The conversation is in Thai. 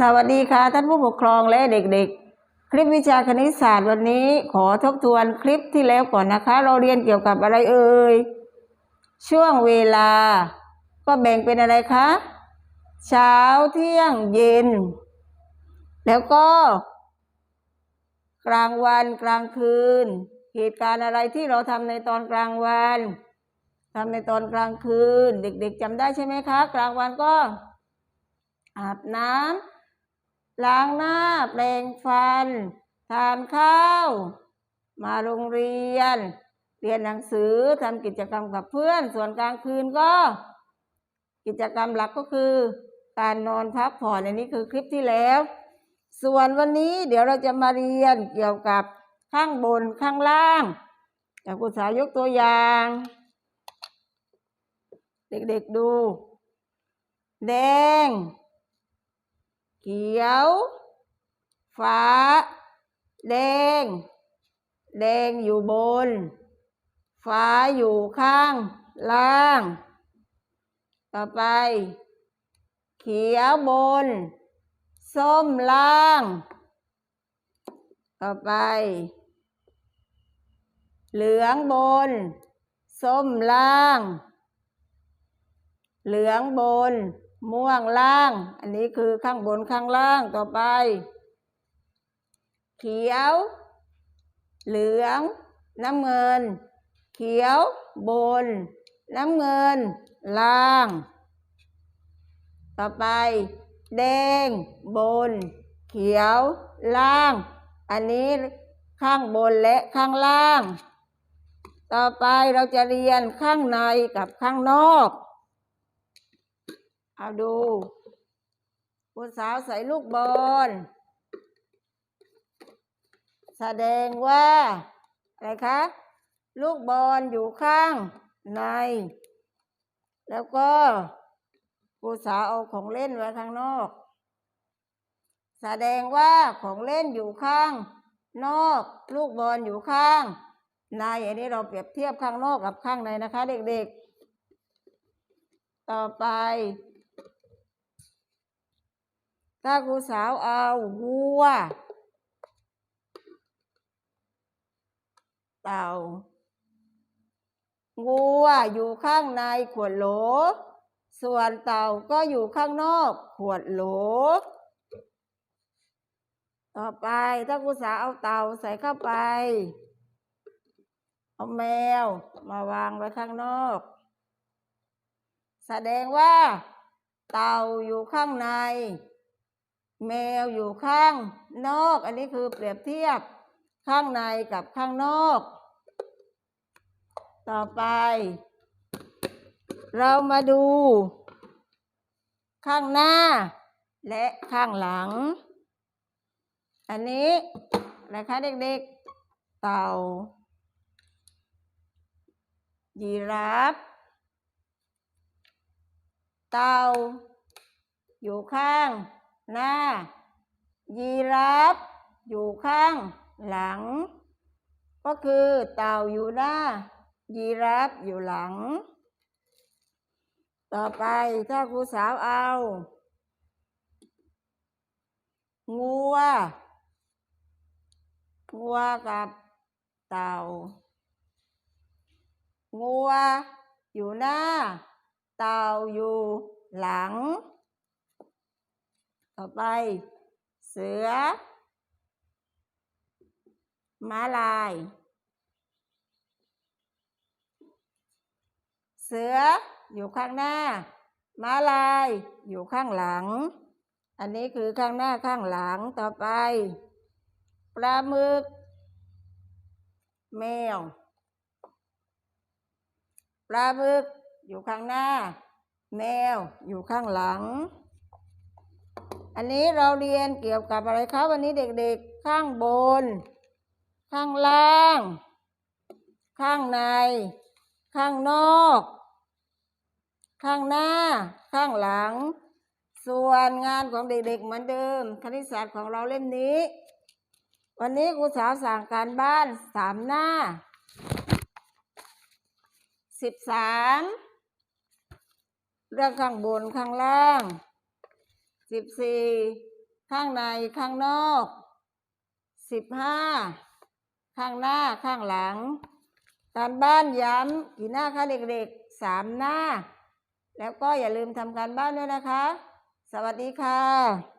สวัสดีค่ะท่านผู้ปกครองและเด็กๆ คลิปวิชาคณิตศาสตร์วันนี้ขอทบทวนคลิปที่แล้วก่อนนะคะ เราเรียนเกี่ยวกับอะไรเอ่ยช่วงเวลา ก็แบ่งเป็นอะไรคะ เช้าเที่ยงเย็น แล้วก็ กลางวันกลางคืน เหตุการณ์อะไรที่เราทำในตอนกลางวันทำในตอนกลางคืน เด็กๆจำได้ใช่ไหมคะ กลางวันก็อาบน้ำ ล้างหน้าแปรงฟัน ทานข้าว มาโรงเรียน เรียนหนังสือทำกิจกรรมกับเพื่อน ส่วนกลางคืนก็ กิจกรรมหลักก็คือ การนอนพักผ่อนอันนี้คือคลิปที่แล้ว ส่วนวันนี้เดี๋ยวเราจะมาเรียนเกี่ยวกับข้างบนข้างล่างจากคุณสายกตัวอย่าง เด็กๆดู แดง เขียว ฟ้า แดง แดงอยู่บน ฟ้าอยู่ข้างล่าง ต่อไป เขียวบน ส้มล่าง ต่อไป เหลืองบน ส้มล่าง เหลืองบน ม่วงล่าง อันนี้คือข้างบนข้างล่างต่อไป เขียว เหลือง น้ำเงิน เขียวบน น้ำเงิน ล่าง ต่อไป แดง บน เขียวล่าง อันนี้ข้างบนและข้างล่าง ต่อไปเราจะเรียนข้างในกับข้างนอก เอาดูผู้สาวใส่ลูกบอลแสดงว่า อะไรคะ ลูกบอลอยู่ข้างใน แล้วก็ผู้สาวเอาของเล่นไว้ข้างนอก แสดงว่าของเล่นอยู่ข้าง นอก ลูกบอลอยู่ข้างในอันนี้เราเปรียบเทียบข้างนอกกับข้างในนะคะ เด็กๆ ต่อไป ถ้าครูสาวเอาวัว เต่าวัวอยู่ข้างในขวดโหล ส่วนเต่าก็อยู่ข้างนอกขวดโหล ต่อไปถ้าครูสาวเอาเต่าใส่เข้าไป เอาแมวมาวางไว้ข้างนอก แสดงว่า เต่าอยู่ข้างใน แมวอยู่ข้างนอก อันนี้คือเปรียบเทียบข้างในกับข้างนอก ต่อไป เรามาดู ข้างหน้า และข้างหลัง อันนี้นะคะเด็กๆ เต่า ยีราฟเต่า อยู่ข้าง หน้า ยีราฟอยู่ข้างหลัง ก็คือเต่าอยู่หน้า ยีราฟอยู่หลัง ต่อไปถ้าครูสาวเอา งัว งัวกับเต่า งัวอยู่หน้า เต่าอยู่หลัง ต่อไป เสือ ม้าลาย เสืออยู่ข้างหน้า ม้าลายอยู่ข้างหลัง อันนี้คือข้างหน้าข้างหลังต่อไป ปลาหมึก แมว ปลาหมึกอยู่ข้างหน้า แมวอยู่ข้างหลัง อันนี้เราเรียนเกี่ยวกับอะไรคะวันนี้เด็กๆ ข้างบน ข้างล่าง ข้างใน ข้างนอก ข้างหน้า ข้างหลัง ส่วนงานของเด็กๆเหมือนเดิม คณิตศาสตร์ของเราเล่มนี้ วันนี้ครูสาวสั่งการบ้านสามหน้าสิบสามเรื่องข้างบนข้างล่าง สิบสี่ข้างในข้างนอกสิบห้าข้างหน้าข้างหลังการบ้านย้ำกี่หน้าคะเด็กๆสามหน้า แล้วก็อย่าลืมทำการบ้านด้วยนะคะ สวัสดีค่ะ